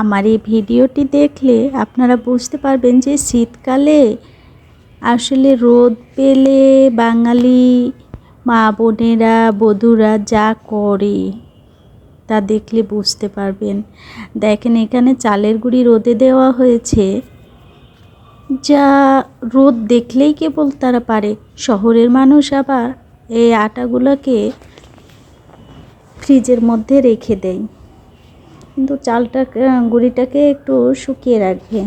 আমার এই ভিডিওটি দেখলে আপনারা বুঝতে পারবেন যে শীতকালে আসলে রোদ পেলে বাঙালি মা বোনেরা, বধূরা যা করে তা দেখলে বুঝতে পারবেন। দেখেন এখানে চালের গুঁড়ি রোদে দেওয়া হয়েছে। যা রোদ দেখলেই কেবল তারা পারে। শহরের মানুষ আবার এই আটাগুলোকে ফ্রিজের মধ্যে রেখে দেয়। কিন্তু চালটা গুঁড়িটাকে একটু শুকিয়ে রাখবে।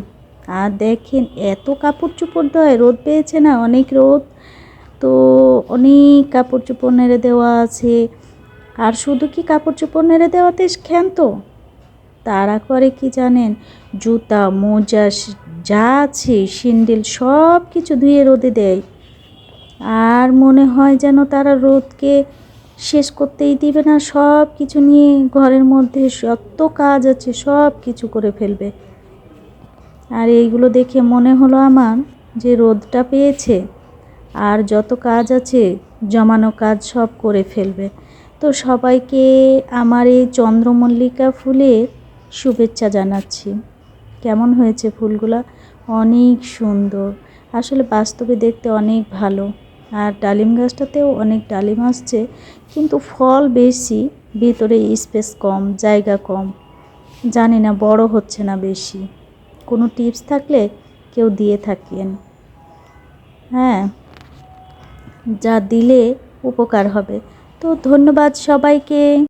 আর দেখেন, এত কাপড় চোপড় দেয় রোদ পেয়েছে না, অনেক রোদ। তো অনেক কাপড় চোপড় নেড়ে দেওয়া আছে। আর শুধু কি কাপড় চোপড় নেড়ে দেওয়াতে ক্ষান্ত? তারা করে কি জানেন? জুতা, মোজা যা আছে সিন্ডেল সব কিছু ধুয়ে রোদে দেয়। আর মনে হয় যেন তারা রোদকে শেষ করতেই দিবে না, সব কিছু নিয়ে ঘরের মধ্যে যত কাজ আছে সব কিছু করে ফেলবে। আর এইগুলো দেখে মনে হলো আমার যে রোদটা পেয়েছে, আর যত কাজ আছে জমানো কাজ সব করে ফেলবে। তো সবাইকে আমার এই চন্দ্রমল্লিকা ফুলের শুভেচ্ছা জানাচ্ছি। কেমন হয়েছে ফুলগুলা? অনেক সুন্দর। আসলে বাস্তবে দেখতে অনেক ভালো। আর ডালিম গাছটাতেও অনেক ডালিম আসছে, কিন্তু ফল বেশি, ভেতরে স্পেস কম, জায়গা কম। জানি না, বড় হচ্ছে না বেশি। কোনো টিপস থাকলে কেউ দিয়ে থাকেন। হ্যাঁ যা দিলে উপকার হবে। তো ধন্যবাদ সবাইকে।